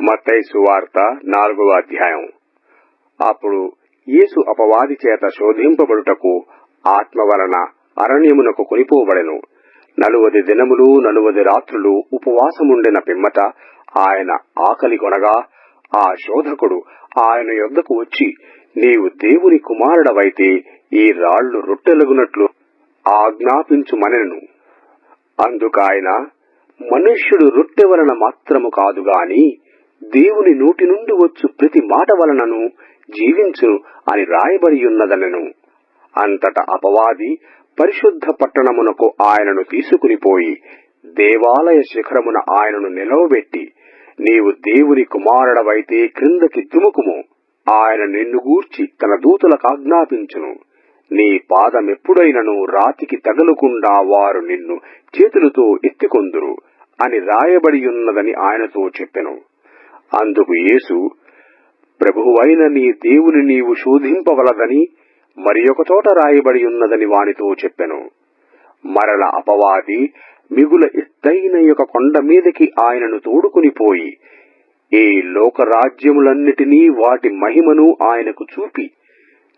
మత్తైసు వార్త నాలుగవ అధ్యాయం. అప్పుడు యేసు అపవాది చేత శోధింపబడుటకు ఆత్మ వలన అరణ్యమునకు కొనిపోబడెను. నలువది దినములు నలువది రాత్రులు ఉపవాసముండిన పిమ్మట ఆయన ఆకలి కొనగా ఆ శోధకుడు ఆయన యొద్దకు వచ్చి నీవు దేవుని కుమారుడవైతే ఈ రాళ్ళు రొట్టెలగునట్లు ఆజ్ఞాపించుమనెను అందుకాయన మనుష్యుడు రొట్టె వలన మాత్రము కాదు గాని దేవుని నోటి నుండి వచ్చు ప్రతి మాట వలనను జీవించు అని రాయబడి ఉన్నదనను. అంతట అపవాది పరిశుద్ధ పట్టణమునకు ఆయనను తీసుకుని పోయి దేవాలయ శిఖరమున ఆయనను నిలవబెట్టి నీవు దేవుని కుమారుడవైతే క్రిందకి దుముకుము ఆయన నిన్ను గూర్చి తన దూతలకు ఆజ్ఞాపించును. నీ పాదమెప్పుడైనను రాతికి తగలకుండా వారు నిన్ను చేతులతో ఎత్తికొందురు అని రాయబడి ఉన్నదని ఆయనతో చెప్పెను. అందుకు యేసు ప్రభువైన నీ దేవుని నీవు శోధింపవలదని మరి ఒక చోట రాయబడి ఉన్నదని వానితో చెప్పెను. మరల అపవాది మిగుల ఎత్తైన యొక్క కొండ మీదకి ఆయనను తోడుకుని పోయి ఈ లోకరాజ్యములన్నిటినీ వాటి మహిమను ఆయనకు చూపి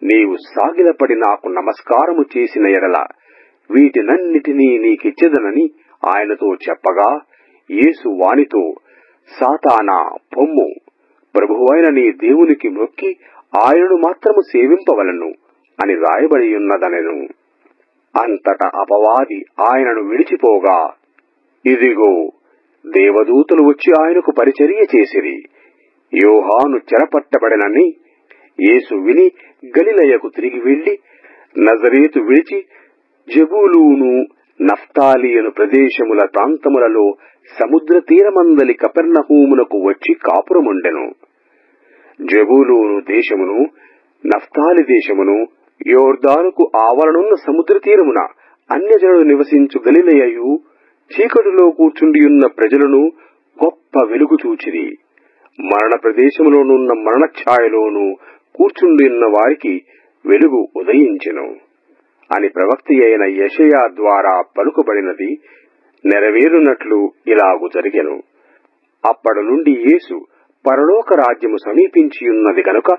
నీవు సాగిలపడి నాకు నమస్కారము చేసిన ఎడల వీటినన్నిటినీ నీకిచ్చెదనని ఆయనతో చెప్పగా యేసు వానితో సాతానా పొమ్ము ప్రభువైన నీ దేవునికి మొక్కి ఆయనను మాత్రము సేవింపవలను అని రాయబడి ఉన్నదనెను. అంతట అపవాది ఆయనను విడిచిపోగా ఇదిగో దేవదూతలు వచ్చి ఆయనకు పరిచర్య చేసిరి. యోహాను చెరపట్టబడినని యేసు విని గలిలయకు తిరిగి వెళ్ళి నజరేతు విడిచి జబూలూను నఫ్తాలియను ప్రదేశముల ప్రాంతములలో సముద్ర తీరమందలి కపెర్నహూమునకు వచ్చి కాపురముండెను. జబూలూను దేశమును నఫ్తాలి దేశమును యోర్దానుకు ఆవరణున్న సముద్ర తీరమున అన్యజనులు నివసించు గలిలయయు చీకటిలో కూర్చుండియున్న ప్రజలను గొప్ప వెలుగు చూచిరి. మరణ ప్రదేశములోనున్న మరణఛాయలోను కూర్చుండియున్న వారికి వెలుగు ఉదయించెను. అని ప్రవక్తి అయిన యషయా ద్వారా పలుకుబడినది నెరవేరునట్లు ఇలాగు జరిగెను. అప్పటి నుండి యేసు పరలోక రాజ్యము సమీపించియున్నది గనుక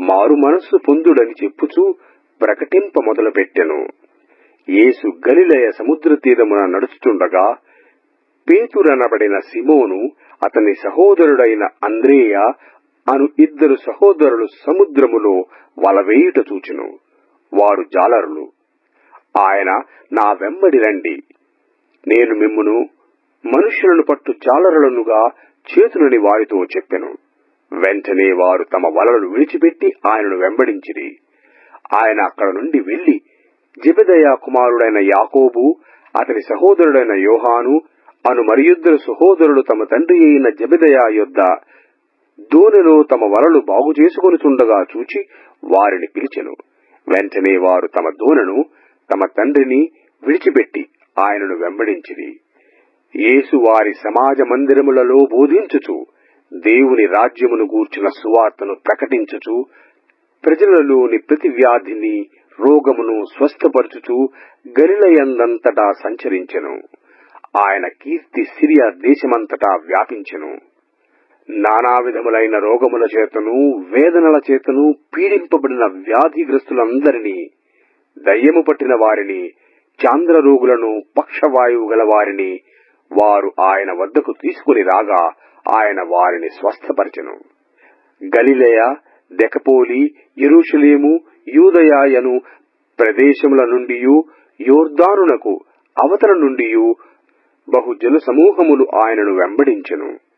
మారు మనస్సు పొందుడని చెప్పుచూ ప్రకటింప మొదలుపెట్టెను. యేసు గలిలయ సముద్ర తీరమున నడుచుతుండగా పేతురనబడిన సిమోను అతని సహోదరుడైన అంద్రేయ అను ఇద్దరు సహోదరులు సముద్రములో వలవేయుట చూచును. వారు జాలరులు. ఆయన నా వెంబడి రండి. నేను మిమ్మును మనుషులను పట్టు జాలరులనుగా చేతులని వారితో చెప్పెను. వెంటనే వారు తమ వలలను విడిచిపెట్టి ఆయనను వెంబడించిరి. ఆయన అక్కడ నుండి వెళ్ళి జిబెదయా కుమారుడైన యాకోబు అతని సహోదరుడైన యోహాను అను మరియుద్దరు సహోదరులు తమ తండ్రి అయిన జబెదయా యొద్ద దోనెలో తమ వలలు బాగు చేసుకొనుచుండగా చూచి వారిని పిలిచెను. వెంటనే వారు తమ దోనెను తమ తండ్రిని విడిచిపెట్టి ఆయనను వెంబడించిరి. యేసు వారి సమాజ మందిరములలో బోధించుచు దేవుని రాజ్యమును గూర్చిన సువార్తను ప్రకటించుచు ప్రజలలోని ప్రతి వ్యాధిని రోగమును స్వస్థపరచుచు గలిలయందంతటా సంచరించెను. ఆయన కీర్తి సిరియా దేశమంతటా వ్యాపించెను. నానా విధములైన రోగముల చేతను వేదనల చేతను పీడింపబడిన వ్యాధిగ్రస్తులందరినీ దయ్యము పట్టిన వారిని చాంద్ర రోగులను పక్షవాయువు గల వారిని వారు ఆయన వద్దకు తీసుకుని రాగా ఆయన వారిని స్వస్థపరచెను. గలిలయ దెకపోలి ఎరుషలేము యూదయాయను ప్రదేశముల నుండి యోర్దానునకు అవతల నుండి బహుజన సమూహములు ఆయనను వెంబడించెను.